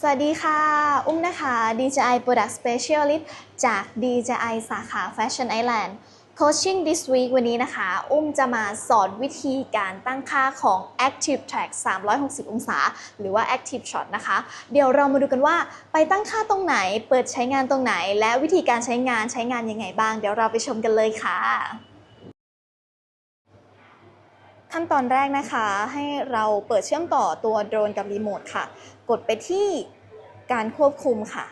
สวัสดีค่ะ อุ้มนะคะ DJI Product Specialist จาก DJI สาขา Fashion Island Coaching this week วันนี้นะคะ อุ้มจะมาสอนวิธีการตั้งค่าของ Active Track 360 องศา หรือว่า Active Shot นะคะ เดี๋ยวเรามาดูกันว่าไปตั้งค่าตรงไหน เปิดใช้งานตรงไหน และวิธีการใช้งานใช้งานยังไงบ้าง เดี๋ยวเราไปชมกันเลยค่ะ ขั้นตอนแรกนะคะให้เราเปิดเชื่อมต่อตัวโดรนกับรีโมทค่ะ กดไปที่การควบคุมค่ะ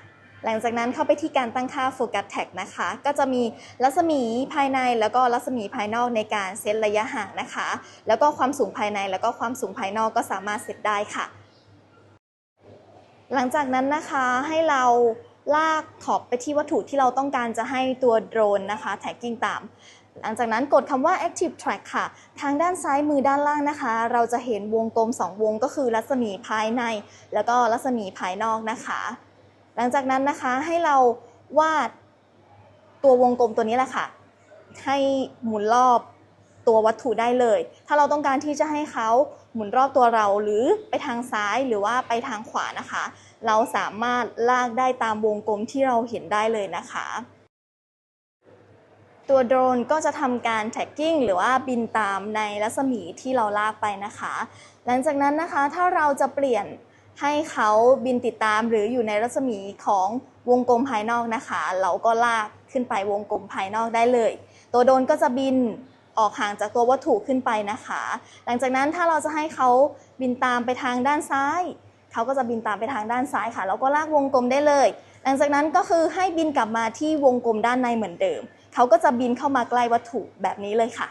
หลังจากนั้นเข้าไปที่การตั้งค่าโฟกัสแท็กนะคะ ก็จะมีรัศมีภายในแล้วก็รัศมีภายนอกในการเซตระยะห่างนะคะ แล้วก็ความสูงภายในแล้วก็ความสูงภายนอกก็สามารถเซตได้ค่ะ หลังจากนั้นนะคะให้เราลากขอบไปที่วัตถุที่เราต้องการจะให้ตัวโดรนนะคะ แท็กกิ้งตาม หลังจากนั้นกดคำว่า active track ค่ะ ทางด้านซ้ายมือด้านล่างนะคะ เราจะเห็นวงกลม 2 วงก็คือรัศมีภายใน แล้วก็รัศมีภายนอกนะคะ หลังจากนั้นนะคะให้เราวาดตัววงกลมตัวนี้แหละค่ะ ให้หมุนรอบตัววัตถุได้เลย ถ้าเราต้องการที่จะให้เขาหมุนรอบตัวเราหรือไปทางซ้ายหรือว่าไปทางขวานะคะ เราสามารถลากได้ตามวงกลมที่เราเห็นได้เลยนะคะ ตัวโดรนก็จะทำการแท็กกิ้งหรือว่าบินตามในรัศมีที่เราลากไปนะคะ หลังจากนั้นนะคะถ้าเราจะเปลี่ยนให้เขาบินติดตามหรืออยู่ในรัศมีของวงกลมภายนอกนะคะ เราก็ลากขึ้นไปวงกลมภายนอกได้เลย ตัวโดรนก็จะบินออกห่างจากตัววัตถุขึ้นไปนะคะ หลังจากนั้นถ้าเราจะให้เขาบินตามไปทางด้านซ้าย เขาก็จะบินตามไปทางด้านซ้ายค่ะ แล้วก็ลากวงกลมได้เลย หลังจากนั้นก็คือให้บินกลับมาที่วงกลมด้านในเหมือนเดิม เขาก็จะบินเข้ามาใกล้วัตถุแบบนี้เลยค่ะ